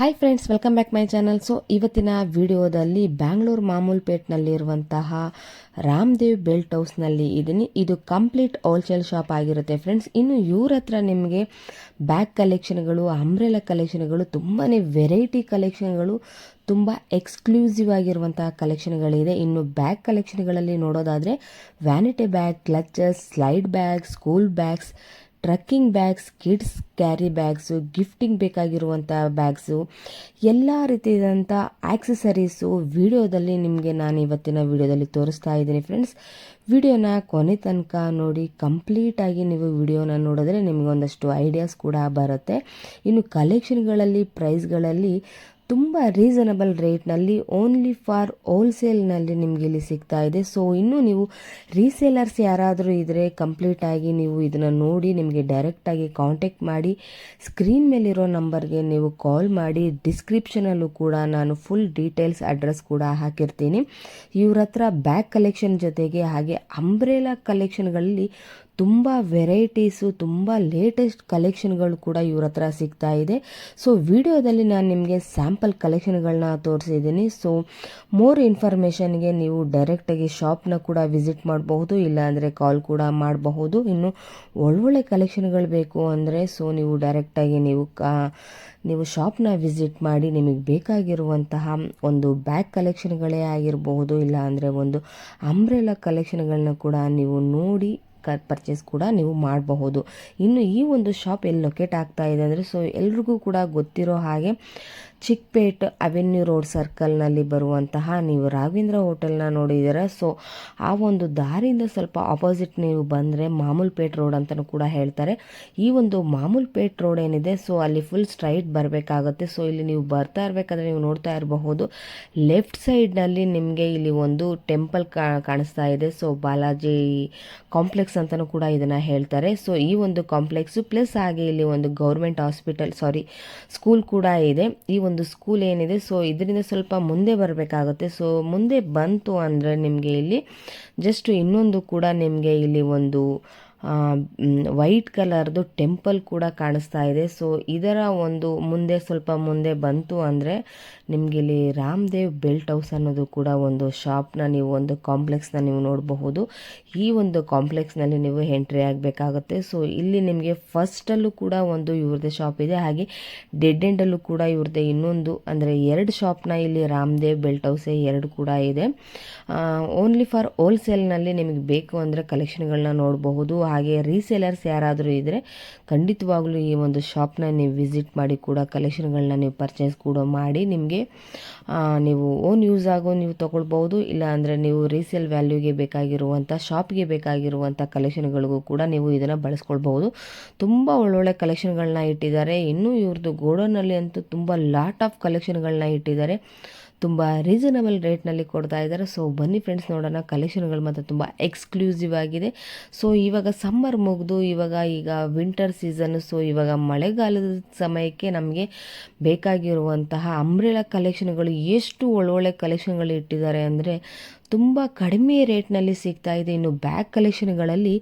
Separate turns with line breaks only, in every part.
Hi friends welcome back my channel so ಇವತ್ತಿನ ವಿಡಿಯೋದಲ್ಲಿ ಬ್ಯಾಂಗ್ಳೂರು ಮಾಮೂಲ್ಪೇಟ್ನಲ್ಲಿರುವಂತಹ ರಾಮದೇವ್ ಬೆಲ್ಟ್ ಹೌಸ್ನಲ್ಲಿ ಇದ್ದೀನಿ. ಇದು ಕಂಪ್ಲೀಟ್ ಹೋಲ್ಸೇಲ್ ಶಾಪ್ ಆಗಿರುತ್ತೆ ಫ್ರೆಂಡ್ಸ್ ಇನ್ನು ಇವ್ರ ಹತ್ರ ನಿಮಗೆ ಬ್ಯಾಗ್ ಕಲೆಕ್ಷನ್ಗಳು ಅಂಬ್ರೆಲಾ ಕಲೆಕ್ಷನ್ಗಳು ತುಂಬಾ ವೆರೈಟಿ ಕಲೆಕ್ಷನ್ಗಳು ತುಂಬ ಎಕ್ಸ್ಕ್ಲೂಸಿವ್ ಆಗಿರುವಂತಹ ಕಲೆಕ್ಷನ್ಗಳಿದೆ ಇನ್ನು ಬ್ಯಾಗ್ ಕಲೆಕ್ಷನ್ಗಳಲ್ಲಿ ನೋಡೋದಾದರೆ vanity bag clutches slide bag school bags trekking bags, kids carry bags, gifting ಬೇಕಾಗಿರುವಂಥ ಬ್ಯಾಗ್ಸು, ಎಲ್ಲ ರೀತಿಯಾದಂಥ ಆ್ಯಕ್ಸಸರೀಸು ವಿಡಿಯೋದಲ್ಲಿ ನಿಮಗೆ ನಾನು ಇವತ್ತಿನ ವಿಡಿಯೋದಲ್ಲಿ ತೋರಿಸ್ತಾ ಇದ್ದೀನಿ ಫ್ರೆಂಡ್ಸ್. ವಿಡಿಯೋನ ಕೊನೆ ತನಕ ನೋಡಿ, ಕಂಪ್ಲೀಟಾಗಿ ನೀವು ವಿಡಿಯೋನ ನೋಡಿದ್ರೆ ನಿಮಗೆ ಒಂದಷ್ಟು ಐಡಿಯಾಸ್ ಕೂಡ ಬರುತ್ತೆ. ಇನ್ನು ಕಲೆಕ್ಷನ್ಗಳಲ್ಲಿ ಪ್ರೈಸ್ಗಳಲ್ಲಿ ತುಂಬ ರೀಸನಬಲ್ ರೇಟ್ನಲ್ಲಿ ಓನ್ಲಿ ಫಾರ್ ಹೋಲ್ಸೇಲ್ನಲ್ಲಿ ನಿಮಗೆ ಇಲ್ಲಿ ಸಿಗ್ತಾ ಇದೆ. ಸೊ ಇನ್ನೂ ನೀವು ರೀಸೇಲರ್ಸ್ ಯಾರಾದರೂ ಇದ್ದರೆ ಕಂಪ್ಲೀಟಾಗಿ ನೀವು ಇದನ್ನು ನೋಡಿ ನಿಮಗೆ ಡೈರೆಕ್ಟಾಗಿ ಕಾಂಟ್ಯಾಕ್ಟ್ ಮಾಡಿ ಸ್ಕ್ರೀನ್ ಮೇಲಿರೋ ನಂಬರ್ಗೆ ನೀವು ಕಾಲ್ ಮಾಡಿ ಡಿಸ್ಕ್ರಿಪ್ಷನಲ್ಲೂ ಕೂಡ ನಾನು ಫುಲ್ ಡೀಟೇಲ್ಸ್ ಅಡ್ರೆಸ್ ಕೂಡ ಹಾಕಿರ್ತೀನಿ. ಇವ್ರ ಹತ್ರ ಬ್ಯಾಗ್ ಕಲೆಕ್ಷನ್ ಜೊತೆಗೆ ಹಾಗೆ ಅಂಬ್ರೇಲಾ ಕಲೆಕ್ಷನ್ಗಳಲ್ಲಿ ತುಂಬ ವೆರೈಟೀಸು, ತುಂಬ ಲೇಟೆಸ್ಟ್ ಕಲೆಕ್ಷನ್ಗಳು ಕೂಡ ಇವ್ರ ಹತ್ರ ಸಿಗ್ತಾ ಇದೆ. ಸೊ, ವಿಡಿಯೋದಲ್ಲಿ ನಾನು ನಿಮಗೆ ಸ್ಯಾಂಪಲ್ ಕಲೆಕ್ಷನ್ಗಳನ್ನ ತೋರಿಸಿದ್ದೀನಿ. ಸೊ, ಮೋರ್ ಇನ್ಫಾರ್ಮೇಷನ್ಗೆ ನೀವು ಡೈರೆಕ್ಟಾಗಿ ಶಾಪ್ನ ಕೂಡ ವಿಸಿಟ್ ಮಾಡಬಹುದು, ಇಲ್ಲಾಂದರೆ ಕಾಲ್ ಕೂಡ ಮಾಡಬಹುದು. ಇನ್ನು ಒಳ್ಳೊಳ್ಳೆ ಕಲೆಕ್ಷನ್ಗಳು ಬೇಕು ಅಂದರೆ, ಸೊ, ನೀವು ಡೈರೆಕ್ಟಾಗಿ ನೀವು ಕಾ, ನೀವು ಶಾಪ್ನ ವಿಸಿಟ್ ಮಾಡಿ ನಿಮಗೆ ಬೇಕಾಗಿರುವಂತಹ ಒಂದು ಬ್ಯಾಗ್ ಕಲೆಕ್ಷನ್ಗಳೇ ಆಗಿರಬಹುದು ಇಲ್ಲ ಅಂದರೆ ಒಂದು ಅಂಬ್ರೆಲಾ ಕಲೆಕ್ಷನ್ಗಳನ್ನ ಕೂಡ ನೀವು ನೋಡಿ ಕ ಪರ್ಚೇಸ್ ಕೂಡ ನೀವು ಮಾಡಬಹುದು. ಇನ್ನು ಈ ಒಂದು ಶಾಪ್ ಎಲ್ಲಿ ಲೊಕೇಟ್ ಆಗ್ತಾ ಇದೆ ಅಂದರೆ ಸೊ ಎಲ್ರಿಗೂ ಕೂಡ ಗೊತ್ತಿರೋ ಹಾಗೆ ಚಿಕ್ಪೇಟ್ ಅವೆನ್ಯೂ ರೋಡ್ ಸರ್ಕಲ್ನಲ್ಲಿ ಬರುವಂತಹ ನೀವು ರಾಘವೇಂದ್ರ ಹೋಟೆಲ್ನ ನೋಡಿದ್ದೀರ. ಸೊ ಆ ಒಂದು ದಾರಿಯಿಂದ ಸ್ವಲ್ಪ ಆಪೋಸಿಟ್ ನೀವು ಬಂದರೆ ಮಾಮೂಲ್ಪೇಟ್ ರೋಡ್ ಅಂತಲೂ ಕೂಡ ಹೇಳ್ತಾರೆ. ಈ ಒಂದು ಮಾಮೂಲ್ಪೇಟ್ ರೋಡ್ ಏನಿದೆ ಸೊ ಅಲ್ಲಿ ಫುಲ್ ಸ್ಟ್ರೈಟ್ ಬರಬೇಕಾಗುತ್ತೆ. ಸೊ ಇಲ್ಲಿ ನೀವು ಬರ್ತಾ ಇರಬೇಕಾದ್ರೆ ನೀವು ನೋಡ್ತಾ ಇರಬಹುದು. ಲೆಫ್ಟ್ ಸೈಡ್ನಲ್ಲಿ ನಿಮಗೆ ಇಲ್ಲಿ ಒಂದು ಟೆಂಪಲ್ ಕಾಣಿಸ್ತಾ ಇದೆ. ಸೊ ಬಾಲಾಜಿ ಕಾಂಪ್ಲೆಕ್ಸ್ ಅಂತಲೂ ಕೂಡ ಇದನ್ನು ಹೇಳ್ತಾರೆ. ಸೊ ಈ ಒಂದು ಕಾಂಪ್ಲೆಕ್ಸು ಪ್ಲಸ್ ಹಾಗೆ ಇಲ್ಲಿ ಒಂದು ಗೌರ್ಮೆಂಟ್ ಹಾಸ್ಪಿಟಲ್ ಸಾರಿ ಸ್ಕೂಲ್ ಕೂಡ ಇದೆ. ಈ ಒಂದು ಸ್ಕೂಲ್ ಏನಿದೆ ಸೊ ಇದರಿಂದ ಸ್ವಲ್ಪ ಮುಂದೆ ಬರಬೇಕಾಗುತ್ತೆ. ಸೊ ಮುಂದೆ ಬಂತು ಅಂದರೆ ನಿಮಗೆ ಇಲ್ಲಿ ಜಸ್ಟ್ ಇನ್ನೊಂದು ಕೂಡ ನಿಮಗೆ ಇಲ್ಲಿ ಒಂದು ವೈಟ್ ಕಲರ್ದು ಟೆಂಪಲ್ ಕೂಡ ಕಾಣಿಸ್ತಾ ಇದೆ. ಸೊ ಇದರ ಒಂದು ಮುಂದೆ ಸ್ವಲ್ಪ ಮುಂದೆ ಬಂತು ಅಂದರೆ ನಿಮಗೆ ಇಲ್ಲಿ ರಾಮದೇವ್ ಬೆಲ್ಟ್ ಹೌಸ್ ಅನ್ನೋದು ಕೂಡ ಒಂದು ಶಾಪ್ನ ನೀವು ಒಂದು ಕಾಂಪ್ಲೆಕ್ಸ್ನ ನೀವು ನೋಡಬಹುದು. ಈ ಒಂದು ಕಾಂಪ್ಲೆಕ್ಸ್ನಲ್ಲಿ ನೀವು ಎಂಟ್ರಿ ಆಗಬೇಕಾಗುತ್ತೆ. ಸೊ ಇಲ್ಲಿ ನಿಮಗೆ ಫಸ್ಟಲ್ಲೂ ಕೂಡ ಒಂದು ಇವ್ರದ್ದೇ ಶಾಪ್ ಇದೆ. ಹಾಗೆ ಡೆಡ್ ಎಂಡಲ್ಲೂ ಕೂಡ ಇವ್ರದ್ದೇ ಇನ್ನೊಂದು ಅಂದರೆ ಎರಡು ಶಾಪ್ನ ಇಲ್ಲಿ ರಾಮದೇವ್ ಬೆಲ್ಟ್ ಹೌಸೇ ಎರಡು ಕೂಡ ಇದೆ. ಓನ್ಲಿ ಫಾರ್ ಹೋಲ್ಸೇಲ್ನಲ್ಲಿ ನಿಮಗೆ ಬೇಕು ಅಂದರೆ ಕಲೆಕ್ಷನ್ಗಳನ್ನ ನೋಡಬಹುದು. ಹಾಗೆ ರೀಸೇಲರ್ಸ್ ಯಾರಾದರೂ ಇದ್ದರೆ ಖಂಡಿತವಾಗ್ಲೂ ಈ ಒಂದು ಶಾಪ್ನ ನೀವು ವಿಸಿಟ್ ಮಾಡಿ ಕೂಡ ಕಲೆಕ್ಷನ್ಗಳನ್ನ ನೀವು ಪರ್ಚೇಸ್ ಕೂಡ ಮಾಡಿ ನಿಮಗೆ ನೀವು ಓನ್ ಯೂಸ್ ಆಗೋ ನೀವು ತೊಗೊಳ್ಬೋದು ಇಲ್ಲ ಅಂದರೆ ನೀವು ರೀಸೇಲ್ ವ್ಯಾಲ್ಯೂಗೆ ಬೇಕಾಗಿರುವಂಥ ಶಾಪ್ಗೆ ಬೇಕಾಗಿರುವಂಥ ಕಲೆಕ್ಷನ್ಗಳಿಗೂ ಕೂಡ ನೀವು ಇದನ್ನು ಬಳಸ್ಕೊಳ್ಬಹುದು. ತುಂಬ ಒಳ್ಳೊಳ್ಳೆ ಕಲೆಕ್ಷನ್ಗಳನ್ನ ಇಟ್ಟಿದ್ದಾರೆ. ಇನ್ನೂ ಇವ್ರದ್ದು ಗೋಡೌನಲ್ಲಿ ಅಂತೂ ತುಂಬ ಲಾಟ್ ಆಫ್ ಕಲೆಕ್ಷನ್ಗಳನ್ನ ಇಟ್ಟಿದ್ದಾರೆ. ತುಂಬ ರೀಸನಬಲ್ ರೇಟ್ನಲ್ಲಿ ಕೊಡ್ತಾ ಇದ್ದಾರೆ. ಸೊ ಬನ್ನಿ ಫ್ರೆಂಡ್ಸ್ ನೋಡೋಣ. ಕಲೆಕ್ಷನ್ಗಳು ಮಾತ್ರ ತುಂಬ ಎಕ್ಸ್ಕ್ಲೂಸಿವ್ ಆಗಿದೆ. ಸೊ ಇವಾಗ ಸಮ್ಮರ್ ಮುಗಿದು, ಇವಾಗ ಈಗ ವಿಂಟರ್ ಸೀಸನ್ ಸೊ ಇವಾಗ ಮಳೆಗಾಲದ ಸಮಯಕ್ಕೆ ನಮಗೆ ಬೇಕಾಗಿರುವಂತಹ ಅಂಬ್ರೆಲಾ ಕಲೆಕ್ಷನ್ಗಳು ಎಷ್ಟು ಒಳ್ಳೊಳ್ಳೆ ಕಲೆಕ್ಷನ್ಗಳು ಇಟ್ಟಿದ್ದಾರೆ ಅಂದರೆ ತುಂಬ ಕಡಿಮೆ ರೇಟ್ನಲ್ಲಿ ಸಿಗ್ತಾ ಇದೆ. ಇನ್ನು ಬ್ಯಾಗ್ ಕಲೆಕ್ಷನ್ಗಳಲ್ಲಿ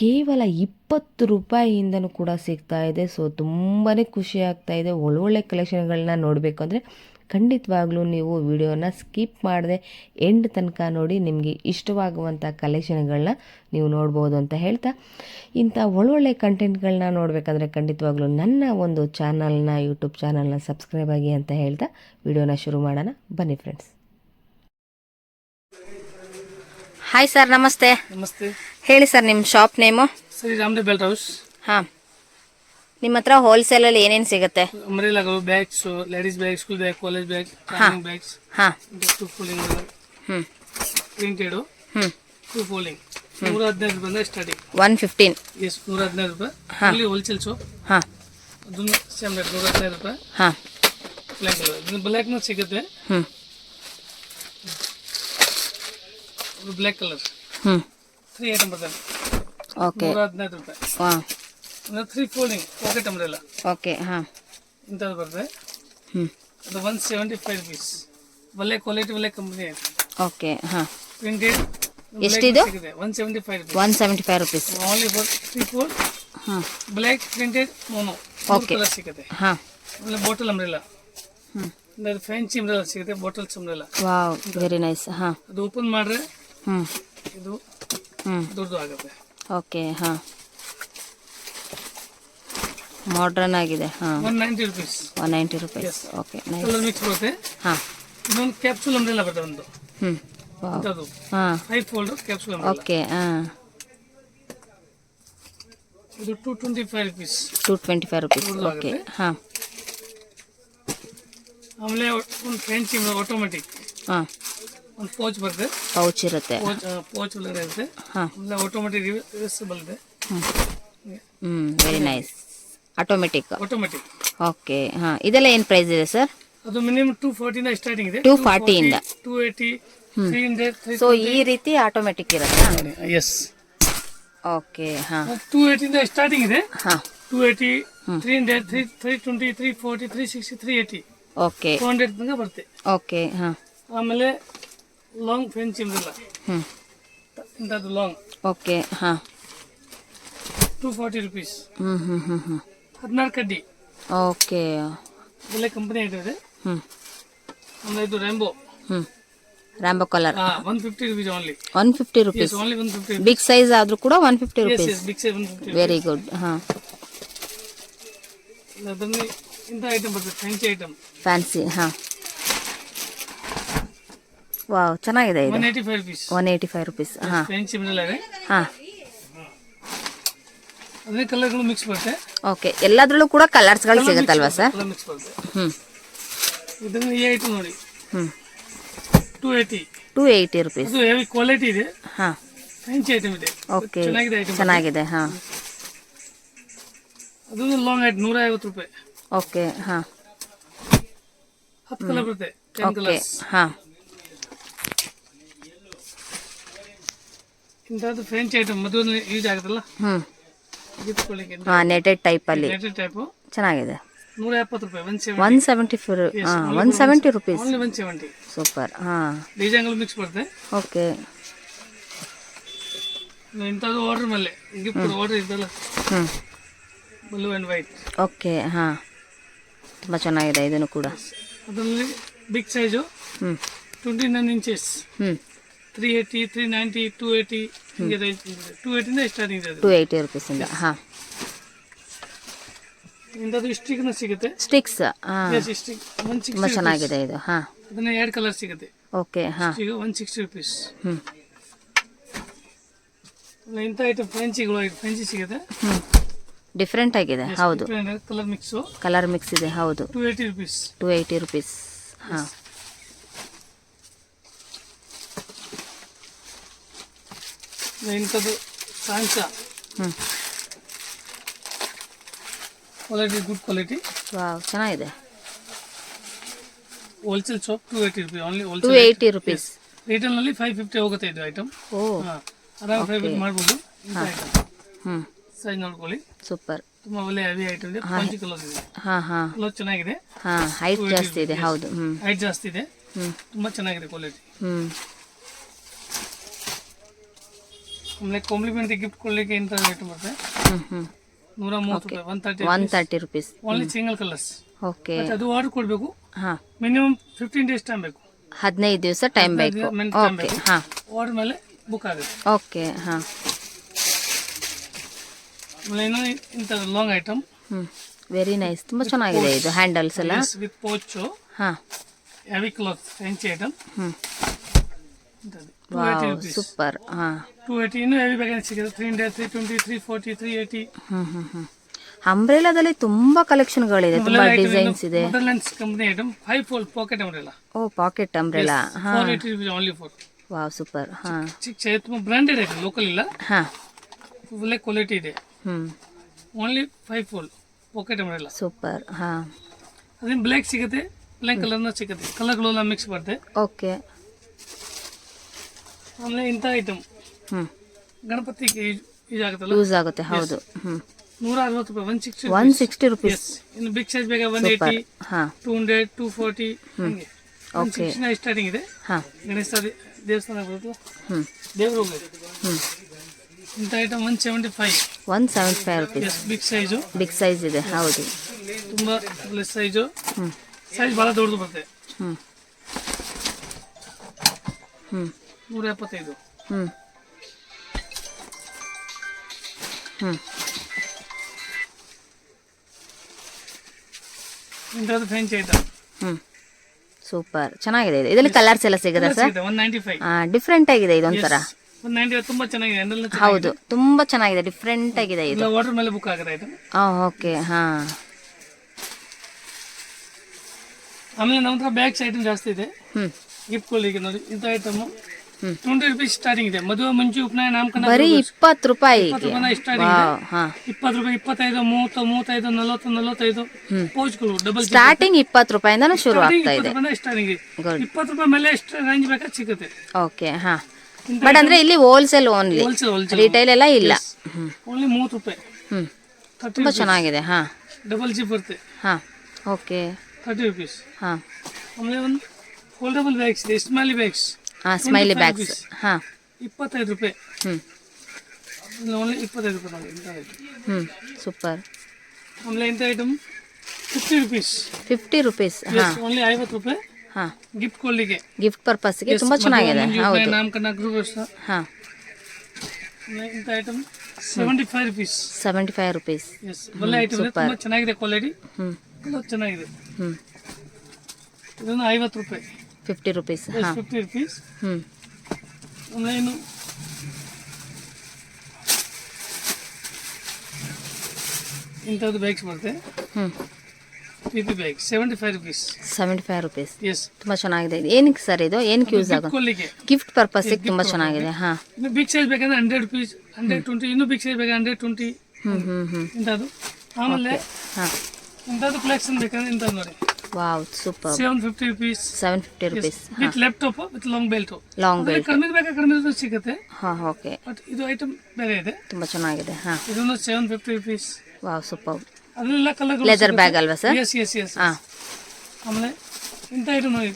ಕೇವಲ ಇಪ್ಪತ್ತು ರೂಪಾಯಿಯಿಂದನೂ ಕೂಡ ಸಿಗ್ತಾ ಇದೆ. ಸೊ ತುಂಬಾ ಖುಷಿ ಆಗ್ತಾ ಇದೆ. ಒಳ್ಳೊಳ್ಳೆ ಕಲೆಕ್ಷನ್ಗಳನ್ನ ನೋಡಬೇಕು ಅಂದರೆ ಖಂಡಿತವಾಗ್ಲೂ ನೀವು ವಿಡಿಯೋನ ಸ್ಕಿಪ್ ಮಾಡದೆ ಎಂಡ್ ತನಕ ನೋಡಿ ನಿಮಗೆ ಇಷ್ಟವಾಗುವಂಥ ಕಲೆಕ್ಷನ್ಗಳನ್ನ ನೀವು ನೋಡ್ಬೋದು ಅಂತ ಹೇಳ್ತಾ ಇಂಥ ಒಳ್ಳೊಳ್ಳೆ ಕಂಟೆಂಟ್ಗಳನ್ನ ನೋಡಬೇಕಂದ್ರೆ ಖಂಡಿತವಾಗ್ಲೂ ನನ್ನ ಒಂದು ಚಾನಲ್ನ ಯೂಟ್ಯೂಬ್ ಚಾನಲ್ನ ಸಬ್ಸ್ಕ್ರೈಬ್ ಆಗಿ ಅಂತ ಹೇಳ್ತಾ ವಿಡಿಯೋನ ಶುರು ಮಾಡೋಣ. ಬನ್ನಿ ಫ್ರೆಂಡ್ಸ್
ಹಾಯ್ ಸರ್ ನಮಸ್ತೆ.
ನಮಸ್ತೆ.
ಹೇಳಿ ಸರ್ ನಿಮ್ಮ shop name
Shri Ramdev belt house
ಹಾಂ. ನಿಮ್ಮ ಹತ್ರ ಹೋಲ್ಸೇಲಲ್ಲಿ ಏನೇನ್ ಸಿಗುತ್ತೆ?
ಅಂಬ್ರೆಲಾಗಳು bags ladies bag school bag college bag travelling bags
ಹಾಂ.
ಟೂ ಫೋಲ್ಡಿಂಗ್
ಹ್ಞೂ
ಪ್ರಿಂಟೆಡ್
ಹ್ಞೂ
ಟೂ ಫೋಲ್ಡಿಂಗ್ ನೂರ ಹದಿನೈದು ರೂಪಾಯಿಂದ ಸ್ಟಾರ್ಟಿಂಗ್
ಒನ್ ಫಿಫ್ಟೀನ್
ಎಸ್ ನೂರ ಹದಿನೈದು ರೂಪಾಯಿ. ಇಲ್ಲಿ ಹೋಲ್ಸೇಲ್ ಶಾಪ್
ಹಾಂ.
ಅದನ್ನು ಸೇಮ್ ರೇಟ್ ನೂರ ಹದಿನೈದು ರೂಪಾಯಿ.
ಹಾ.
ಬ್ಲ್ಯಾಕ್ ಇದು ಇದನ್ನು ಬ್ಲ್ಯಾಕ್ನ ಸಿಗುತ್ತೆ.
ಹ್ಞೂ
ಬ್ಲ್ಯಾಕ್ ಕಲರ್
ಹ್ಞೂ
ತ್ರೀ ಐಟಮ್ ಬರ್ತದೆ
ಓಕೆ
ನೂರ ಹದಿನೈದು ರೂಪಾಯಿ.
ಹಾಂ
three folding pocket umbrella
okay ಹಾಂ.
ಇಂಥದ್ದು ಬರ್ತದೆ.
ಹ್ಞೂ
ಅದು ಒನ್ ಸೆವೆಂಟಿ ಫೈವ್ ರುಪೀಸ್ ಒಳ್ಳೆ ಕ್ವಾಲಿಟಿ ಒಳ್ಳೆ ಕಂಪ್ನಿ ಇದೆ
ಓಕೆ ಹಾಂ.
Printed
ಎಷ್ಟಿದು?
One seventy five rupees
one seventy five rupees
only for three four
ಹಾಂ
black printed mono
okay
colour ಸಿಗುತ್ತೆ.
ಹಾಂ.
ಆಮೇಲೆ ಬಾಟಲ್ ಅಂಬ್ರೆಲ್ಲ ಅದು ಫ್ಯಾನ್ಸಿ ಅಂಬ್ರೆಲ್ಲ ಸಿಗುತ್ತೆ bottles umbrella
wow very nice ಹಾಂ.
ಅದು ಓಪನ್ ಮಾಡ್ರೆ
ಹ್ಞೂ
ಇದು
ಹ್ಞೂ
ದೊಡ್ಡದು ಆಗುತ್ತೆ
ಓಕೆ ಹಾಂ. ಮಾಡ್ರನ್ ಆಗಿದೆ ಹಾಂ.
One ninety rupees
one ninety rupees okay nice
colour mix ಬರುತ್ತೆ.
ಹಾಂ.
ಇನ್ನೊಂದು ಕ್ಯಾಪ್ಸೂಲ್ ಅಂಬ್ರೆಲ್ಲ ಬರುತ್ತೆ ಒಂದು.
ಹ್ಞೂ
ಅದು
ಹಾಂ.
ಫೈವ್ ಫೋಲ್ಡ್ ಕ್ಯಾಪ್ಸೂಲ್
ಓಕೆ ಹಾಂ.
ಇದು two twenty five rupees
two twenty five rupees okay ಹಾಂ.
ಆಮೇಲೆ ಒಂದು ಫ್ಯಾನ್ಸಿ ಆಟೋಮೆಟಿಕ್
ಹಾಂ.
ಒಂದು ಪೌಚ್ ಬರುತ್ತೆ.
ಪೌಚ್ ಇರುತ್ತೆ.
ಪೋಚ್ ಪೋಚ್ ಇರುತ್ತೆ.
ಹಾಂ.
ಆಟೋಮೆಟಿಕ್ ರಿವರ್ಸಿಬಲ್ ಇದೆ.
ಹ್ಞೂ very nice automatic
automatic
okay ಹಾಂ. ಇದೆಲ್ಲ ಏನು ಪ್ರೈಸ್ ಇದೆ ಸರ್
ಅದು ಮಿನಿಮಮ್ ಟೂ ಫಾರ್ಟಿಯಿಂದ ಸ್ಟಾರ್ಟಿಂಗ್ ಇದೆ.
Two ಫಾರ್ಟಿಯಿಂದ
two eighty three hundred
so ಈ ರೀತಿ ಆಟೋಮೆಟಿಕ್ ಇರುತ್ತಾ?
ಎಸ್
ಓಕೆ ಹಾಂ.
ಟೂ ಏಯ್ಟಿಂದ ಸ್ಟಾರ್ಟಿಂಗ್ ಇದೆ.
ಹಾಂ.
Two eighty three hundred three three twenty three forty three sixty three eighty
okay
two hundred ತನಕ ಬರುತ್ತೆ.
ಓಕೆ ಹಾಂ.
ಆಮೇಲೆ ಲಾಂಗ್ ಫ್ರೆಂಚ್ ಇರಲಿಲ್ಲ
ಹ್ಞೂ
ಇಂಥದ್ದು ಲಾಂಗ್
ಓಕೆ ಹಾಂ.
ಟೂ ಫಾರ್ಟಿ ರುಪೀಸ್
ಹ್ಞೂ ಹ್ಞೂ ಹ್ಞೂ ಹ್ಞೂ
ಹದಿನಾರು ಕಡ್ಡಿ
ಓಕೆ.
ಒಳ್ಳೆ ಕಂಪನಿ ಐತೆ ಅದು.
ಹ್ಞೂ
ಆಮೇಲೆ ಇದು ರ್ಯಾಂಬೋ
ಹ್ಞೂ rainbow colour
one fifty rupees only
one fifty rupees
only one fifty
big size ಆದರೂ ಕೂಡ one fifty rupees
big size one fifty
very good ಹಾಂ.
ಅದರಲ್ಲಿ ಇಂಥ ಐಟಮ್ ಬರ್ತದೆ ಫ್ಯಾನ್ಸಿ ಐಟಮ್
ಫ್ಯಾನ್ಸಿ ಹಾಂ. ವಾವ್ ಚೆನ್ನಾಗಿದೆ ಇದು.
One eighty five rupees
one eighty five rupees ಹಾಂ
ಫ್ಯಾನ್ಸಿ
ಹಾಂ.
ಅದೇ ಕಲರ್ಗಳು ಮಿಕ್ಸ್ ಬರುತ್ತೆ.
ಓಕೆ ಎಲ್ಲದ್ರಲ್ಲೂ ಕೂಡ ಕಲರ್ಸ್ಗಳು ಸಿಗುತ್ತಲ್ವಾ ಸರ್?
ಕಲರ್ ಮಿಕ್ಸ್ ಬರುತ್ತೆ.
ಹ್ಞೂ
ಇದನ್ನು ಈ ಐಟಮ್ ನೋಡಿ.
ಹ್ಞೂ
two eighty
two eighty rupees
ಅದು ಹೆವಿ ಕ್ವಾಲಿಟಿ ಇದೆ.
ಹಾಂ.
ಫ್ರೆಂಚ್ ಐಟಮ್ ಇದೆ.
ಓಕೆ
ಚೆನ್ನಾಗಿದೆ ಐಟಮ್
ಚೆನ್ನಾಗಿದೆ ಹಾಂ.
ಅದು ಲಾಂಗ್ ಐಟ್ ನೂರ ಐವತ್ತು ರೂಪಾಯಿ.
ಓಕೆ ಹಾಂ.
ಹತ್ತು ಕಲರ್ ಬರುತ್ತೆ ಟೆನ್
ಓಕೆ
ಕಲರ್ಸ್
ಹಾಂ.
ಇಂಥದ್ದು ಫ್ರೆಂಚ್ ಐಟಮ್ ಮದುವೆ ಯೂಸ್ ಆಗುತ್ತಲ್ಲ?
ಹ್ಞೂ ಹಾಂ ನೆಟೆಡ್ ಟೈಪಲ್ಲಿ ಚೆನ್ನಾಗಿದೆ.
ನೂರ ಎಪ್ಪತ್ತು ರೂಪಾಯಿ ಒನ್ ಸೆವೆಂಟಿ
ಫೋರ್ ಹಾಂ ಒನ್ ಸೆವೆಂಟಿ ರುಪೀಸ್ ಸೂಪರ್ ಹಾಂ.
ಡಿಸೈನ್ಗಳು ಮಿಕ್ಸ್ ಬರುತ್ತೆ.
ಓಕೆ
ಇಂಥದ್ದು ಆರ್ಡರ್ ಮೇಲೆ ಗಿಫ್ಟ್ ಆರ್ಡರ್ ಇದ್ದಲ್ಲ
ಹ್ಞೂ
ಬ್ಲೂ ಆ್ಯಂಡ್ ವೈಟ್
ಓಕೆ ಹಾಂ. ತುಂಬ ಚೆನ್ನಾಗಿದೆ ಇದನ್ನು ಕೂಡ.
ಅದರಲ್ಲಿ ಬಿಗ್ ಸೈಜು
ಹ್ಞೂ
ಟ್ವೆಂಟಿ ನೈನ್ ಇಂಚಸ್
ಹ್ಞೂ
three eighty three ninety two eighty ಹಿಂಗೆ ರೇಂಜ್ ಟೂ ಏಯ್ಟಿಂದ ಸ್ಟಾರ್ಟಿಂಗ್ ಇದೆ
ಟು ಏಯ್ಟಿ ರುಪೀಸಿಂದ ಹಾಂ
ಇಂಥದ್ದು ಸ್ಟಿಕ್ನ ಸಿಗುತ್ತೆ?
ಸ್ಟಿಕ್ಸ್
ಸ್ಟಿಕ್ ಒನ್
ತುಂಬ
ಸಿಕ್ಸ್ಟಿ
ಚೆನ್ನಾಗಿದೆ ಇದು ಹಾಂ.
ಅದನ್ನ ಎರಡು ಕಲರ್ ಸಿಗುತ್ತೆ.
ಓಕೆ ಹಾಂ.
ಈಗ ಒನ್ ಸಿಕ್ಸ್ಟಿ ರುಪೀಸ್
ಹ್ಞೂ
ಇಂಥ ಐಟಮ್ ಫ್ರೆಂಚಿಗಳು ಫ್ರೆಂಚಿ ಸಿಗುತ್ತೆ?
ಹ್ಞೂ ಡಿಫ್ರೆಂಟ್ ಆಗಿದೆ ಹೌದು.
ಕಲರ್ ಮಿಕ್ಸು
ಕಲರ್ ಮಿಕ್ಸ್ ಇದೆ ಹೌದು.
Two eighty rupees
two eighty rupees ಹಾಂ.
ಇಂಥದ್ದು ಸಾಂಚ. ಕ್ವಾಲಿಟಿ ಗುಡ್ ಕ್ವಾಲಿಟಿ
ವಾವ್ ಚೆನ್ನಾಗಿದೆ.
Wholesale shop two eighty rupees only
two eighty rupees
ರಿಟೇಲ್ನಲ್ಲಿ five fifty ಹೋಗುತ್ತೆ ಇದು ಐಟಮ್
ಓ.
ಹಾಂ. ಆರಾಮ್ ಫೈವ್ ಫಿಫ್ಟಿ ಮಾಡ್ಬೋದು.
ಹ್ಞೂ
ಸೈಜ್ ನೋಡ್ಕೊಳ್ಳಿ.
ಸೂಪರ್
ತುಂಬ ಒಳ್ಳೆ ಹೆವಿ ಐಟಮ್ ಇದೆ. ಪಂಚಿ ಕಲರ್ ಇದೆ.
ಹಾಂ ಹಾಂ.
ಕಲರ್ ಚೆನ್ನಾಗಿದೆ.
ಹಾಂ ಹೈಟ್ ಜಾಸ್ತಿ ಇದೆ ಹೌದು. ಹ್ಞೂ
ಹೈಟ್ ಜಾಸ್ತಿ ಇದೆ.
ಹ್ಞೂ
ತುಂಬ ಚೆನ್ನಾಗಿದೆ ಕ್ವಾಲಿಟಿ
ಹ್ಞೂ
ಆಮೇಲೆ ಕಾಂಪ್ಲಿಮೆಂಟ್ರಿ ಗಿಫ್ಟ್ ಕೊಡ್ಲಿಕ್ಕೆ ಇಂಥ ರೇಟ್ ಬರುತ್ತೆ. ನೂರ ಮೂವತ್ತು ರೂಪಾಯಿ one thirty
one thirty rupees
only single colours
okay
ಅದು ಆರ್ಡರ್ ಕೊಡಬೇಕು.
ಹಾಂ.
ಮಿನಿಮಮ್ ಫಿಫ್ಟೀನ್ ಡೇಸ್ ಟೈಮ್ ಬೇಕು.
ಹದಿನೈದು ದಿವಸ ಟೈಮ್ ಬೇಕು. ಓಕೆ ಹಾಂ.
ಆರ್ಡರ್ ಮೇಲೆ ಬುಕ್ ಆಗುತ್ತೆ.
ಓಕೆ ಹಾಂ.
ಆಮೇಲೆ ಇಂಥದ್ದು ಲಾಂಗ್ ಐಟಮ್
ಹ್ಞೂ ವೆರಿ ನೈಸ್ ತುಂಬ ಚೆನ್ನಾಗಿದೆ ಇದು ಹ್ಯಾಂಡಲ್ಸ್ ಎಲ್ಲ.
ವಿತ್ ಪೋಚು
ಹಾಂ.
ಹೆವಿ ಕ್ಲಾತ್ ಫ್ರೆಂಚ್ ಐಟಮ್
ಹ್ಞೂ
two eighty
wow
rupees
super ಹಾಂ.
ಟೂ ಏಯ್ಟಿ ಇನ್ನೂ ಹೆವಿ ಬ್ಯಾಗೇಜ್ ಸಿಗುತ್ತೆ. Three hundred three twenty three forty three eighty
ಹ್ಞೂ ಹ್ಞೂ ಹ್ಞೂ ಅಂಬ್ರೆಲಾದಲ್ಲಿ ತುಂಬ ಕಲೆಕ್ಷನ್ಗಳಿದೆ ತುಂಬ ಡಿಸೈನ್ಸ್ ಇದೆ.
Motherlands company item five fold pocket umbrella
ಓ ಪಾಕೆಟ್ ಅಂಬ್ರೆಲಾ ಹಾಂ.
Four eighty rupees only four
wow super ಹಾಂ.
ಚಿಕ್ಕ ಚೈ ತುಂಬ ಬ್ರ್ಯಾಂಡೆಡ್ ಐಟಮ್ ಲೋಕಲ್ ಇಲ್ಲ.
ಹಾ.
ಒಳ್ಳೆ ಕ್ವಾಲಿಟಿ ಇದೆ.
ಹ್ಞೂ
only five fold pocket umbrella
super ಹಾ.
ಅದೇನು ಬ್ಲ್ಯಾಕ್ ಸಿಗುತ್ತೆ? ಬ್ಲ್ಯಾಕ್ ಕಲರ್ನ ಸಿಗುತ್ತೆ. ಕಲರ್ಗಳೆಲ್ಲ ಮಿಕ್ಸ್ ಬರುತ್ತೆ.
ಓಕೆ
ಆಮೇಲೆ ಇಂಥ ಐಟಮ್
ಹ್ಞೂ
ಗಣಪತಿಗೆ ಯೂಸ್ ಆಗುತ್ತಲ್ಲ?
ಯೂಸ್ ಆಗುತ್ತೆ ಹೌದು. ಹ್ಞೂ
ನೂರ ಅರವತ್ತು ರೂಪಾಯಿ one sixty
one sixty rupees
ಇನ್ನು ಬಿಗ್ ಸೈಜ್ ಬೇಗ ಒನ್ ಏಯ್ಟಿ
ಹಾಂ.
ಟೂ ಹಂಡ್ರೆಡ್ ಟೂ ಫೋರ್ಟಿ ಹಂಗೆ. ಸಿಕ್ಸ್ಟಿನ ಸ್ಟಾರ್ಟಿಂಗ್ ಇದೆ.
ಹಾಂ.
ಗಣೇಶ ದೇವಸ್ಥಾನ ಬರುತ್ತಲ್ಲ?
ಹ್ಞೂ
ದೇವ್ರ
ಹ್ಞೂ
ಇಂಥ item one seventy five
one seventy five rupees
big size
big size ಇದೆ ಹೌದು.
ತುಂಬ ಪ್ಲಸ್ ಸೈಜು
ಹ್ಞೂ
ಸೈಜ್ ಭಾಳ ದೊಡ್ಡದು ಬರುತ್ತೆ.
ಹ್ಞೂ ಹ್ಮ್.
ನೂರ ಎಪ್ಪತ್ತೈದು
ಹ್ಮ್. ಹ್ಞೂ
ಇಂಥದ್ದು ಫ್ರೆಂಚ್ ಐಟಮ್
ಹ್ಮ್. ಸೂಪರ್. ಚೆನ್ನಾಗಿದೆ ಇದು. ಇದರಲ್ಲಿ ಕಲರ್ಸ್ ಎಲ್ಲ ಸಿಗುತ್ತೆ sir?
One ninety five
different ಆಗಿದೆ ಇದೊಂಥರ
ಒನ್ ನೈಂಟಿ ತುಂಬಾ ಚೆನ್ನಾಗಿದೆ. ಹ್ಯಾಂಡಲ್
ಹೌದು. ತುಂಬಾ ಚೆನ್ನಾಗಿದೆ. ಡಿಫ್ರೆಂಟ್ ಆಗಿದೆ ಇದು.
ವಾಟರ್ ಮೇಲೆ ಬುಕ್ ಆಗುತ್ತೆ ಇದು.
ಓಕೆ ಹಾ.
ಆಮೇಲೆ ನಮ್ಮ ಹತ್ರ ಬ್ಯಾಗ್ಸ್ ಐಟಮ್ ಜಾಸ್ತಿ ಇದೆ.
ಹ್ಮ್.
ಗಿಫ್ಟ್ ಕೊಡ್ಲಿಕ್ಕೆ ನೋಡಿ. ಇಂಥ ಐಟಮ್
ಹ್ಮ್.
ರೂಪಾಯಿ ರುಪೀಸ್ ಸ್ಟಾರ್ಟಿಂಗ್ ಇದೆ. ಮದುವೆ ಮಂಜು ಉಪನಯ ನಾಮಕರಣ
ಬರೀ ಇಪ್ಪತ್ತು ರೂಪಾಯಿ
ಇಪ್ಪತ್ತು ರೂಪಾಯಿ ಸ್ಟಾರ್ಟಿಂಗ್
ಹಾ.
ಇಪ್ಪತ್ತು ರೂಪಾಯಿ ಇಪ್ಪತ್ತೈದು ಮೂವತ್ತು ಮೂವತ್ತೈದು ನಲವತ್ತು ನಲವತ್ತೈದು. ಪೌಚ್ಗಳು ಡಬಲ್
ಸ್ಟಾರ್ಟಿಂಗ್ ಇಪ್ಪತ್ತು ರೂಪಾಯಿಂದನೂ ಶುರು ಆಗ್ತಾ ಇದೆ.
ಸ್ಟಾರ್ಟಿಂಗ್ ಇಪ್ಪತ್ತು ರೂಪಾಯಿ ಮೇಲೆ ಎಷ್ಟು ರೇಂಜ್ ಬೇಕಾದ್ರೆ ಸಿಗುತ್ತೆ?
ಓಕೆ ಹಾ. ಬಟ್ ಅಂದ್ರೆ ಇಲ್ಲಿ ಹೋಲ್ಸೇಲ್ ಓನ್ಲಿ ರಿಟೈಲ್ ಎಲ್ಲ ಇಲ್ಲ.
ಓನ್ಲಿ ಮೂವತ್ತು ರೂಪಾಯಿ.
ಹ್ಮ್. ತುಂಬಾ ಚೆನ್ನಾಗಿದೆ ಹಾ.
ಡಬಲ್ ಜಿ ಬರುತ್ತೆ.
ಹಾ ಓಕೆ
ತರ್ಟಿ ರುಪೀಸ್
ಹಾ.
ಆಮೇಲೆ ಒಂದು ಫೋಲ್ಡಬಲ್ ಬ್ಯಾಗ್ಸ್ ಇದೆ ಸ್ಮಾಲಿ ಬ್ಯಾಗ್ಸ್
ಹಾ ಸ್ಮೈಲಿ
25
ಬ್ಯಾಗ್ಸ್ ಹಾಂ.
ಇಪ್ಪತ್ತೈದು ರೂಪಾಯಿ
ಹ್ಮ್.
ಓನ್ಲಿ ಇಪ್ಪತ್ತೈದು ರೂಪಾಯಿ ನೋಡಿ ಇಂಥ ಐಟಮ್
ಹ್ಮ್ ಸೂಪರ್
ಆಮೇಲೆ ಇಂಥ item fifty rupees
fifty rupees ಹಾಂ.
ಓನ್ಲಿ ಐವತ್ತು ರೂಪಾಯಿ
ಹಾ.
ಗಿಫ್ಟ್ ಕೊಡ್ಲಿಕ್ಕೆ.
ಗಿಫ್ಟ್ ಪರ್ಪಸ್ಗೆ ತುಂಬ ಚೆನ್ನಾಗಿದೆ. ಹೌದು.
ನಾಮಕರಣ ಗೃಹ
ಹಾ.
ಇಂಥ item seventy five rupees
seventy five rupees
yes ಒಳ್ಳೆ ಐಟಮ್ ತುಂಬ ಚೆನ್ನಾಗಿದೆ ಕ್ವಾಲಿಟಿ ತುಂಬ ಚೆನ್ನಾಗಿದೆ.
ಹ್ಮ್.
ಇದನ್ನು ಐವತ್ತು ರೂಪಾಯಿ
ಫಿಫ್ಟಿ ರುಪೀಸ್ ಹಾಂ
ಫಿಫ್ಟಿ ರುಪೀಸ್
ಹ್ಞೂ
ಆಮೇಲೆ ಇನ್ನು ಇಂಥದ್ದು ಬ್ಯಾಗ್ಸ್ ಬರುತ್ತೆ
ಹ್ಮ್
P P bag seventy five rupees
seventy five rupees
yes
ತುಂಬಾ ಚೆನ್ನಾಗಿದೆ. ಇದು ಏನಕ್ಕೆ ಸರ್ ಇದು? ಏನಕ್ಕೆ ಯೂಸ್
ಕೊಡ್ಲಿಕ್ಕೆ.
ಗಿಫ್ಟ್ ಪರ್ಪಸ್ಗೆ ತುಂಬ ಚೆನ್ನಾಗಿದೆ. ಹಾಂ.
ಇನ್ನು ಬಿಗ್ ಸೈಜ್ ಬೇಕಂದ್ರೆ ಹಂಡ್ರೆಡ್ ರುಪೀಸ್ ಹಂಡ್ರೆಡ್ ಟ್ವೆಂಟಿ ಇನ್ನೂ ಬಿಗ್ ಸೈಜ್ ಬೇಕಂದ್ರೆ ಹಂಡ್ರೆಡ್ ಟ್ವೆಂಟಿ
ಹ್ಞೂ ಹ್ಞೂ ಹ್ಞೂ
ಇಂಥದ್ದು. ಆಮೇಲೆ
ಹಾಂ.
ಇಂಥದ್ದು ಕಲೆಕ್ಷನ್ ಬೇಕಂದ್ರೆ ಇಂಥದ್ದು ನೋಡಿ.
Wow super
seven fifty rupees
seven fifty rupees
with laptop with long belt
long belt
ಕಡಿಮೆ ಬೇಕಾ ಕಡಿಮೆ ಸಿಗುತ್ತೆ.
ಹಾಂ ಓಕೆ
ಬಟ್ ಇದು ಐಟಮ್ ಬೇರೆ ಇದೆ.
ತುಂಬಾ ಚೆನ್ನಾಗಿದೆ ಹಾ
ಇದೊಂದು seven fifty rupees
wow super
ಅದೆಲ್ಲ ಕಲರ್
ಲೆದರ್ ಬ್ಯಾಗ್ ಅಲ್ವಾ ಸರ್
ಎಸ್ ಎಸ್ ಎಸ್
ಹಾಂ
ಆಮೇಲೆ ಇಂಥ ಐಟಮ್ ಇದೆ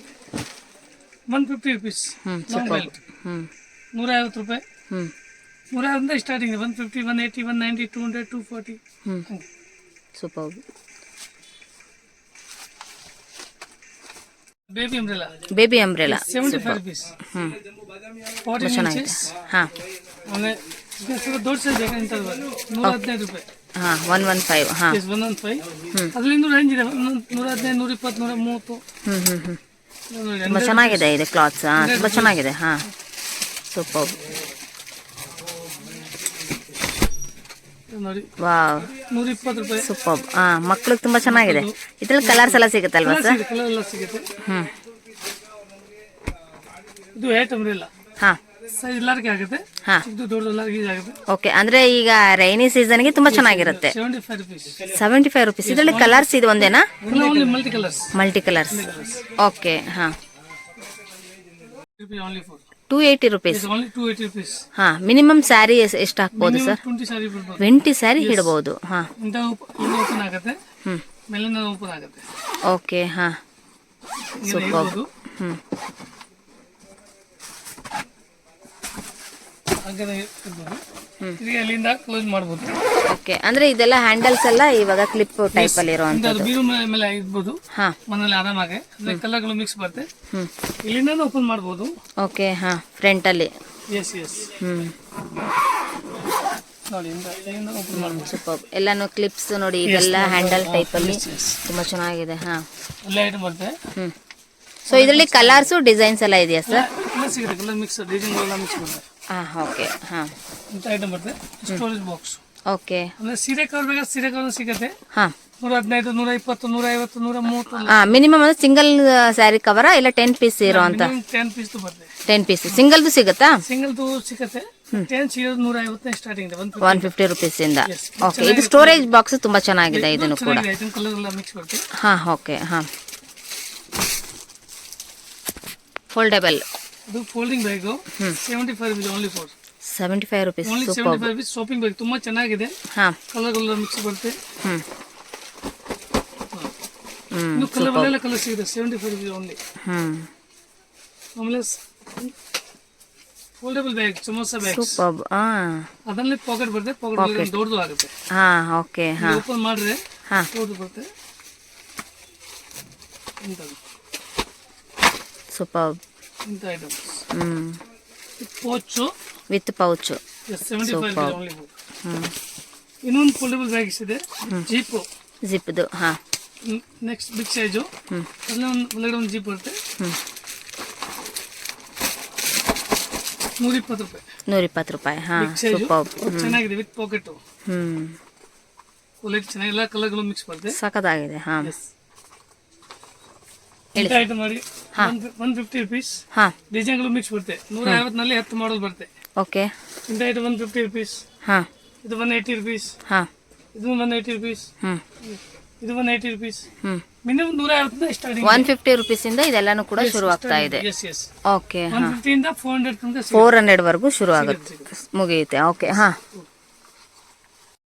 ಒನ್ ಫಿಫ್ಟಿ ರುಪೀಸ್
ಹ್ಮ್
ಲಾಂಗ್ ಬೆಲ್ಟ್
ಹ್ಮ್.
ನೂರ ಐವತ್ತು ರೂಪಾಯಿ.
ಹ್ಮ್.
ನೂರ ಐವತ್ತಿಂದ starting one fifty one eighty one ninety two hundred two forty
ಹ್ಮ್. Super
baby umbrella
baby umbrella
seventy five rupees
ಹ್ಮ್.
ಫಾರ್ಟಿ
ಚೆನ್ನಾಗಿದೆ. ಹಾಂ.
ಆಮೇಲೆ ದೊಡ್ಡ ಸೈಜ್ ನೂರ ಹದಿನೈದು ರೂಪಾಯಿ.
ಹಾ ಒನ್ ಒನ್ ಫೈವ್ ಹಾಂ.
ಒನ್ ಒನ್ ಫೈವ್ ಅದರಲ್ಲಿ ರೇಂಜ್ ಇದೆ. ನೂರ ಹದಿನೈದು ನೂರ ಇಪ್ಪತ್ತು ನೂರ ಮೂವತ್ತು.
ಹ್ಞೂ ಹ್ಞೂ
ಹ್ಞೂ
ತುಂಬ ಚೆನ್ನಾಗಿದೆ ಇದೆ ಕ್ಲಾತ್ಸ್ ಹಾಂ ತುಂಬಾ ಚೆನ್ನಾಗಿದೆ ಹಾ. ಸೂಪರ್
ನೋಡಿ.
ವಾವ್.
ನೂರ ಇಪ್ಪತ್ತು ರೂಪಾಯಿ.
ಸೂಪರ್. ಹಾ ಮಕ್ಳಿಗೆ ತುಂಬಾ ಚೆನ್ನಾಗಿದೆ. ಇದ್ರಲ್ಲಿ ಕಲರ್ಸ್ ಎಲ್ಲ ಸಿಗುತ್ತಲ್ವಾ ಸರ್
ಕಲರ್ ಎಲ್ಲ ಸಿಗುತ್ತೆ.
ಹ್ಮ್.
ಇದು ಏಟ್ ಅಂಬ್ರೆಲ್ಲ
ಹಾ.
ಸೈಜ್ ಎಲ್ಲರಿಗೆ ಆಗುತ್ತೆ.
ಹಾ.
ಇದು ದೊಡ್ಡ ಎಲ್ಲರಿಗೆ ಯೂಸ್ ಆಗುತ್ತೆ.
ಓಕೆ ಅಂದ್ರೆ ಈಗ ರೈನಿ ಸೀಸನ್ಗೆ ತುಂಬಾ ಚೆನ್ನಾಗಿರುತ್ತೆ.
ಸೆವೆಂಟಿ ಫೈವ್ ರುಪೀಸ್
ಸೆವೆಂಟಿ ಇದರಲ್ಲಿ ಕಲರ್ಸ್ ಇದು ಒಂದೇನಾ?
Only multi colours
multi colours okay ಹಾ.
Rupees only four
two eighty rupees ಹಾ ಮಿನಿಮಮ್ ಸ್ಯಾರಿ ಎಷ್ಟು ಹಾಕ್ಬೋದು ಸರ್
ಟ್ವೆಂಟಿ
ಸ್ಯಾರಿ ಹಿಡ್ಬೋದು ಹಾ. ಓಕೆ ಹಾ.
ಸೂಪರ್
ಹ್ಞೂ
ಹಾಗೆ ಅಲ್ಲಿಂದ ಕ್ಲೋಸ್ ಮಾಡ್ಬೋದು.
ಓಕೆ ಅಂದ್ರೆ ಇದೆಲ್ಲ ಹ್ಯಾಂಡಲ್ಸ್ ಎಲ್ಲ ಇವಾಗ ಕ್ಲಿಪ್ ಟೈಪ್ ಅಲ್ಲಿ ಇರುವಂತದ್ದು.
ಬೀರು ಮೇಲೆ ಇರ್ಬೋದು.
ಹಾ.
ಮನೇಲಿ ಆರಾಮಾಗಿ. ಅಂದ್ರೆ ಕಲರ್ಗಳು ಮಿಕ್ಸ್ ಬರುತ್ತೆ. ಇಲ್ಲಿಂದ ಓಪನ್ ಮಾಡ್ಬೋದು.
ಓಕೆ ಹಾ ಫ್ರಂಟ್ ಅಲ್ಲಿ.
ಎಸ್ ಎಸ್
ಹ್ಮ್. ಸೂಪರ್ ಎಲ್ಲಾನು ಕ್ಲಿಪ್ಸ್ ನೋಡಿ ಇದೆಲ್ಲ ಹ್ಯಾಂಡಲ್ ಟೈಪ್ ಅಲ್ಲಿ. ತುಂಬಾ ಚೆನ್ನಾಗಿದೆ ಹಾ.
ಲೈಟ್ ಬರುತ್ತೆ.
ಹ್ಮ್. ಸೊ ಇದರಲ್ಲಿ ಕಲರ್ಸ್ ಡಿಸೈನ್ಸ್ ಎಲ್ಲ ಇದೆಯಾ ಸರ್
ಸಿಗುತ್ತೆ. ಕಲರ್ ಮಿಕ್ಸ್ ಡಿಸೈನ್ ಎಲ್ಲ ಮಿಕ್ಸ್ ಬರುತ್ತೆ.
ಹಾ ಓಕೆ ಹಾಂ.
ಇಂಥ ಐಟಮ್ ಬರುತ್ತೆ. ಸ್ಟೋರೇಜ್ ಬಾಕ್ಸ್
ಓಕೆ
ಅಂದ್ರೆ ಸೀರೆ ಕವರ್ ಬೇಕಾದ್ರೆ ಸೀರೆ ಕವರ್ ಸಿಗುತ್ತೆ.
ಹಾ.
ನೂರ ಹದಿನೈದು ನೂರ ಇಪ್ಪತ್ತು ನೂರ ಐವತ್ತು ನೂರ ಮೂವತ್ತು
ಹಾ ಮಿನಿಮಮ್ ಅಂದ್ರೆ ಸಿಂಗಲ್ ಸ್ಯಾರಿ ಕವರ ಇಲ್ಲ ಟೆನ್ ಪೀಸ್ ಇರೋ ಅಂತ?
ಟೆನ್ ಪೀಸ್ ಬರುತ್ತೆ.
ಟೆನ್ ಪೀಸ್ ಸಿಂಗಲ್ದು ಸಿಗುತ್ತಾ?
ಸಿಂಗಲ್ದು ಸಿಗುತ್ತೆ. ಟೆನ್ ಸಿಗೋದು ನೂರ ಐವತ್ತನೇ ಸ್ಟಾರ್ಟಿಂಗ್ ಇದೆ. ಒಂದು
ಒನ್ ಫಿಫ್ಟಿ ರುಪೀಸ್ ಇಂದ. ಓಕೆ ಇದು ಸ್ಟೋರೇಜ್ ಬಾಕ್ಸ್ ತುಂಬಾ ಚೆನ್ನಾಗಿದೆ ಇದನ್ನು ಕೂಡ.
ಕಲರ್ ಎಲ್ಲ ಮಿಕ್ಸ್ ಬರುತ್ತೆ.
ಹಾ ಓಕೆ ಹಾಂ. ಫೋಲ್ಡೇಬಲ್
ಅದು folding bag seventy five rupees only four
seventy five rupees
only seventy five rupees shopping bag ತುಂಬಾ ಚೆನ್ನಾಗಿದೆ.
ಹಾ.
ಕಲರ್ ಮಿಕ್ಸ್ ಬರುತ್ತೆ. ಇನ್ನು ಕಲರ್ ಎಲ್ಲ ಕಲರ್ ಸಿಗುತ್ತೆ. ಸೆವೆಂಟಿ ಫೈವ್ ರುಪೀಸ್ ಓನ್ಲಿ
ಹ್ಮ್.
ಆಮೇಲೆ foldable bag samosa bag
super ಹಾ.
ಅದರಲ್ಲಿ ಪಾಕೆಟ್ ಬರುತ್ತೆ. ಪಾಕೆಟ್ ದೊಡ್ಡದು ಆಗುತ್ತೆ.
ಹಾ ಓಕೆ ಹಾ.
ಓಪನ್ ಮಾಡಿದ್ರೆ
ಹಾ.
ದೊಡ್ಡದು ಬರುತ್ತೆ.
Super with pouch.
ಇನ್ನೊಂದು ಫೋಲ್ಡಬಲ್ ಬ್ಯಾಗ್ಸ್ ಇದೆ ಜೀಪು
ಜಿಪ್ದು ಹಾ.
ನೆಕ್ಸ್ಟ್ ಬಿಗ್ ಸೈಜು ಅಲ್ಲೇ ಒಂದು ಒಳಗಡೆ ಒಂದು ಜೀಪ್ ಬರುತ್ತೆ ನೂರ ಇಪ್ಪತ್ತು ರೂಪಾಯಿ.
ನೂರಿಪ್ಪತ್ತು ರೂಪಾಯಿ ಹಾ ಸೂಪರ್
ಚೆನ್ನಾಗಿದೆ ವಿತ್ ಪಾಕೆಟ್
ಹ್ಮ್.
ಕ್ವಾಲಿಟಿ ಚೆನ್ನಾಗಿ ಎಲ್ಲ ಕಲರ್ಗಳು ಮಿಕ್ಸ್ ಬರುತ್ತೆ.
ಸಖತ್ತಾಗಿದೆ ಹಾ.
ಐಟಮ್ ನೋಡಿ. ಒನ್ ಫಿಫ್ಟಿ ರುಪೀಸ್
ಹಾ.
ಡಿಸೈನ್ಗಳು ಮಿಕ್ಸ್ ಬರುತ್ತೆ. ನೂರ ಐವತ್ತಿನಲ್ಲಿ ಹತ್ತು ಮಾಡೋದು ಬರುತ್ತೆ.
ಓಕೆ.
ಇಂಥ ಐಟಮ್ ಒನ್ ಫಿಫ್ಟಿ ರುಪೀಸ್
ಹಾ.
ಇದು ಒನ್ ಏಯ್ಟಿ ರುಪೀಸ್
ಹಾ.
ಇದು ಒನ್ ಏಯ್ಟಿ ರುಪೀಸ್
ಹ್ಮ್.
ಇದು ಒನ್ ಏಯ್ಟಿ ರುಪೀಸ್
ಹ್ಮ್.
ಮಿನಿಮಮ್ ನೂರ ಐವತ್ತಿಂದ ಸ್ಟಾರ್ಟಿಂಗ್
ಒನ್ ಫಿಫ್ಟಿ ಇಂದ ಇದೆಲ್ಲಾನು ಕೂಡ ಶುರು ಆಗ್ತಾ ಇದೆ.
ಎಸ್ ಎಸ್
ಓಕೆ
ಒನ್
ಹಾ.
ಫಿಫ್ಟಿಯಿಂದ ಫೋರ್ ಹಂಡ್ರೆಡ್ ತನಕ
ಫೋರ್ ಹಂಡ್ರೆಡ್ ವರೆಗೂ ಶುರು ಆಗುತ್ತೆ. ಮುಗಿಯುತ್ತೆ. ಓಕೆ ಹಾ.